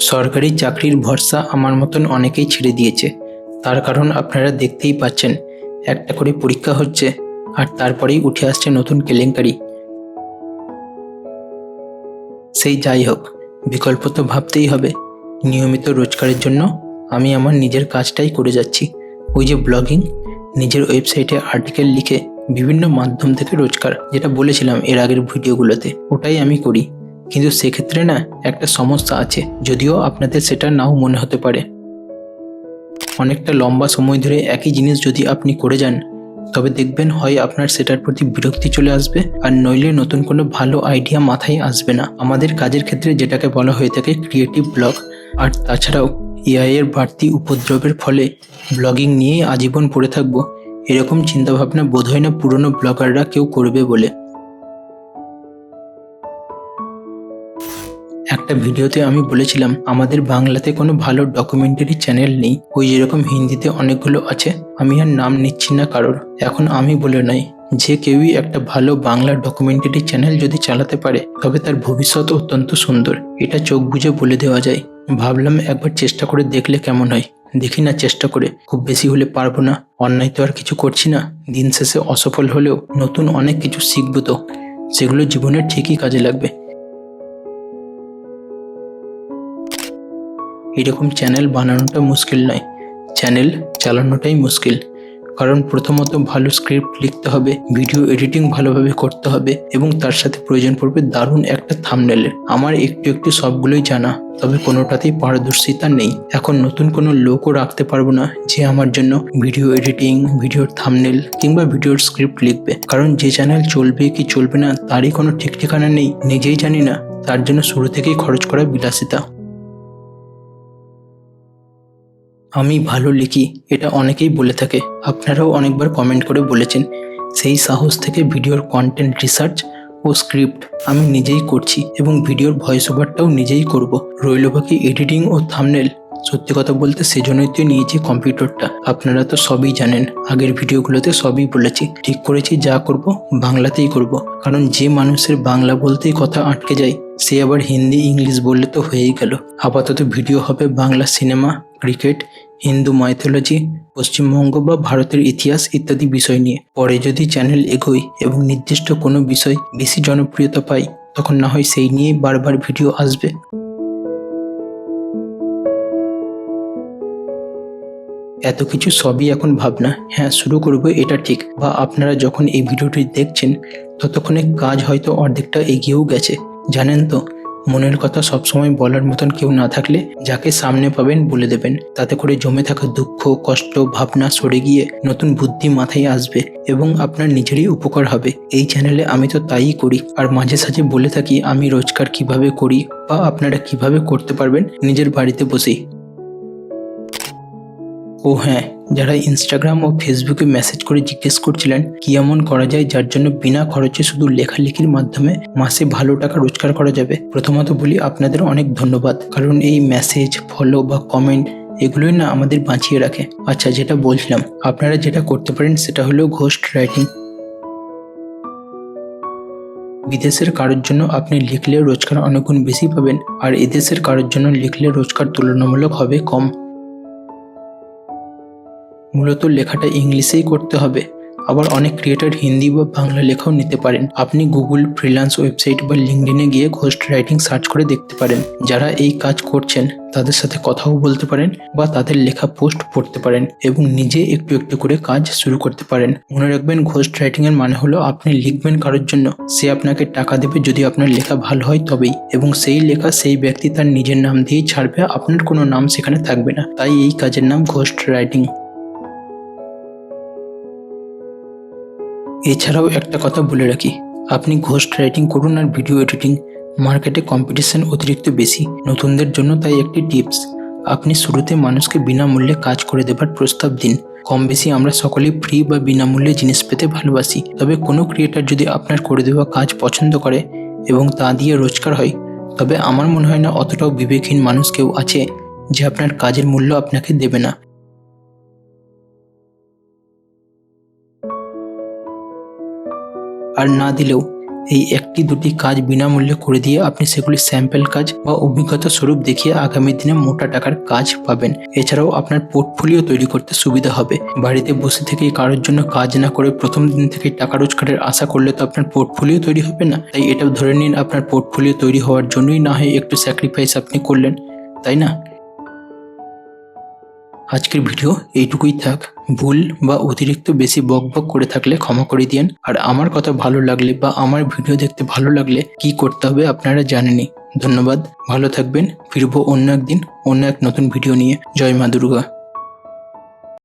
সরকারি চাকরির ভরসা আমার মতন অনেকেই ছেড়ে দিয়েছে। তার কারণ আপনারা দেখতেই পাচ্ছেন। একটা করে পরীক্ষা হচ্ছে আর তারপরেই উঠে আসছে নতুন কেলেঙ্কারি। সেই যাই হোক, বিকল্প তো ভাবতেই হবে। নিয়মিত রোজগারের জন্য আমি আমার নিজের কাজটাই করে যাচ্ছি। ওই যে ব্লগিং, নিজের ওয়েবসাইটে আর্টিকেল লিখে বিভিন্ন মাধ্যম থেকে রোজগার, যেটা বলেছিলাম এর আগের ভিডিওগুলোতে, ওটাই আমি করি। কিন্তু সেক্ষেত্রে না, একটা সমস্যা আছে, যদিও আপনাদের সেটা নাও মনে হতে পারে। অনেকটা লম্বা সময় ধরে একই জিনিস যদি আপনি করে যান, তবে দেখবেন হয় আপনার সেটার প্রতি বিরক্তি চলে আসবে, আর নইলে নতুন কোনো ভালো আইডিয়া মাথায় আসবে না। আমাদের কাজের ক্ষেত্রে যেটাকে বলা হয়ে থাকে ক্রিয়েটিভ ব্লগ আর তাছাড়াও এআই এর বাড়তি উপদ্রবের ফলে ব্লগিং নিয়েই আজীবন পড়ে থাকব। এরকম চিন্তাভাবনা বোধ হয় না পুরনো ব্লগাররা কেউ করবে বলে। একটা ভিডিওতে আমি বলেছিলাম, আমাদের বাংলাতে কোনো ভালো ডকুমেন্টারি চ্যানেল নেই। ওই যেরকম হিন্দিতে অনেকগুলো আছে, আমি আর নাম নিচ্ছি না কারোর। এখন আমি বলে নাই, যে কেউই একটা ভালো বাংলা ডকুমেন্টারি চ্যানেল যদি চালাতে পারে, তবে তার ভবিষ্যৎ অত্যন্ত সুন্দর। এটা চোখ বুজে বলে দেওয়া যায়। ভাবলাম একবার চেষ্টা করে দেখলে কেমন হয়। দেখি না চেষ্টা করে। খুব বেশি হলে পারব না। অন্যায় তো আর কিছু করছি না। দিন শেষে অসফল হলেও নতুন অনেক কিছু শিখব তো। সেগুলো জীবনের ঠিকই কাজে লাগবে। এরকম চ্যানেল বানানোটা মুশকিল নয়। চ্যানেল চালানোটাই মুশকিল। কারণ প্রথমত ভালো স্ক্রিপ্ট লিখতে হবে ভিডিও এডিটিং ভালোভাবে করতে হবে এবং তার সাথে প্রয়োজন পড়বে দারুণ একটা থামনেলের আমার একটু একটু সবগুলোই জানা, তবে কোনোটাতেই পারদর্শিতা নেই। এখন নতুন কোনো লোকও রাখতে পারব না যে আমার জন্য ভিডিও এডিটিং ভিডিওর থামনেল কিংবা ভিডিওর স্ক্রিপ্ট লিখবে। কারণ যে চ্যানেল চলবে কি চলবে না, তারই কোনো ঠিক ঠিকানা নেই, নিজেই জানি না। তার জন্য শুরু থেকেই খরচ করা বিলাসিতা। আমি ভালো লিখি, এটা অনেকেই বলে থাকে। আপনারাও অনেকবার কমেন্ট করে বলেছেন, সেই সাহস থেকে ভিডিওর কন্টেন্ট রিসার্চ ও স্ক্রিপ্ট আমি নিজেই করছি এবং ভিডিওর ভয়েস ওভারটাও নিজেই করব। রইল বাকি এডিটিং ও থামনেল সত্যি কথা বলতে সেজন্যই তো নিয়েছি কম্পিউটারটা আপনারা তো সবই জানেন, আগের ভিডিওগুলোতে সবই বলেছি। ঠিক করেছি যা করব, বাংলাতেই করব। কারণ যে মানুষের বাংলা বলতেই কথা আটকে যায় সে আবার হিন্দি, ইংলিশ বললে তো হয়েই গেল। আপাতত ভিডিও হবে Bangla cinema, cricket, Hindu mythology, Paschimbanga বা ভারতের ইতিহাস ইত্যাদি বিষয় নিয়ে। পরে যদি চ্যানেল এগোয় এবং নির্দিষ্ট কোনো বিষয় বেশি জনপ্রিয়তা পায়, তখন না হয় সেই নিয়েই বারবার ভিডিও আসবে। এত কিছু সবই এখন ভাবনা। হ্যাঁ শুরু করব এটা ঠিক। বা আপনারা যখন এই ভিডিওটি দেখছেন, ততক্ষণে কাজ হয়তো অর্ধেকটা এগিয়েও গেছে। জানেন তো, মনের কথা সবসময় বলার মতন কেউ না থাকলে যাকে সামনে পাবেন বলে দেবেন। তাতে করে জমে থাকা দুঃখ, কষ্ট, ভাবনা সরে গিয়ে নতুন বুদ্ধি মাথায় আসবে এবং আপনার নিজেরই উপকার হবে। এই চ্যানেলে আমি তো তাই করি। আর মাঝে সাঝে বলে থাকি, আমি রোজগার কীভাবে করি বা আপনারা কীভাবে করতে পারবেন নিজের বাড়িতে বসেই। ও হ্যাঁ যারা ইনস্টাগ্রাম ও ফেসবুকে মেসেজ করে জিজ্ঞেস করছিলেন কি এমন করা যায় যার জন্য বিনা খরচে শুধু লেখালেখির মাধ্যমে মাসে ভালো টাকা রোজগার করা যাবে? প্রথমত বলি আপনাদের অনেক ধন্যবাদ। কারণ এই মেসেজ ফলো বা কমেন্ট এগুলোই না আমাদের বাঁচিয়ে রাখে। আচ্ছা যেটা বলছিলাম, আপনারা যেটা করতে পারেন সেটা হলো ঘোস্ট রাইটিং বিদেশের কারোর জন্য আপনি লিখলে রোজগার অনেকগুণ বেশি পাবেন, আর এদেশের কারোর জন্য লিখলে রোজগার তুলনামূলক হবে কম। মূলত লেখাটা ইংলিশেই করতে হবে। আবার অনেক ক্রিয়েটার হিন্দি বা বাংলা লেখাও নিতে পারেন। আপনি গুগল ফ্রিল্যান্স ওয়েবসাইট বা লিঙ্কডিনে গিয়ে ঘোস্ট রাইটিং সার্চ করে দেখতে পারেন। যারা এই কাজ করছেন, তাদের সাথে কথাও বলতে পারেন বা তাদের লেখা পোস্ট পড়তে পারেন এবং নিজে একটু একটু করে কাজ শুরু করতে পারেন। মনে রাখবেন ঘোস্ট রাইটিং এর মানে হলো আপনি লিখবেন কারোর জন্য। সে আপনাকে টাকা দেবে যদি আপনার লেখা ভালো হয় তবেই এবং সেই লেখা সেই ব্যক্তি তার নিজের নাম দিয়েই ছাড়বে। আপনার কোনো নাম সেখানে থাকবে না। তাই এই কাজের নাম ঘোস্ট রাইটিং এছাড়াও একটা কথা বলে রাখি, আপনি ঘোস্ট রাইটিং করুন আর ভিডিও এডিটিং মার্কেটে কম্পিটিশন অতিরিক্ত বেশি। নতুনদের জন্য তাই একটি টিপস, আপনি শুরুতে মানুষকে বিনামূল্যে কাজ করে দেবার প্রস্তাব দিন। কম বেশি আমরা সকলেই ফ্রি বা বিনামূল্যে জিনিস পেতে ভালোবাসি, তবে কোনো ক্রিয়েটার যদি আপনার করে দেওয়া কাজ পছন্দ করে এবং তা দিয়ে রোজগার হয়, তবে আমার মনে হয় না অতটাও বিবেকহীন মানুষ কেউ আছে যে আপনার কাজের মূল্য আপনাকে দেবে না। আর না দিলেও এই একটি দুটি কাজ বিনামূল্যে করে দিয়ে আপনি সেগুলি স্যাম্পল কাজ বা অভিজ্ঞতা স্বরূপ দেখিয়ে আগামী দিনে মোটা টাকার কাজ পাবেন। এছাড়াও আপনার পোর্টফোলিও তৈরি করতে সুবিধা হবে। বাড়িতে বসে থেকে কারোর জন্য কাজ না করে প্রথম দিন থেকে টাকা রোজগারের আশা করলে তো আপনার পোর্টফোলিও তৈরি হবে না। তাই এটাও ধরে নিন, আপনার পোর্টফোলিও তৈরি হওয়ার জন্যই না হয় একটু স্যাক্রিফাইস আপনি করলেন, তাই না? আজকের ভিডিও এইটুকুই থাক। ভুল বা অতিরিক্ত বেশি বক বক করে থাকলে ক্ষমা করে দিয়েন। আর আমার কথা ভালো লাগলে বা আমার ভিডিও দেখতে ভালো লাগলে কি করতে হবে আপনারা জানেনি ধন্যবাদ। ভালো থাকবেন। ফিরবো অন্য একদিন, অন্য এক নতুন ভিডিও নিয়ে। জয় মা দুর্গা।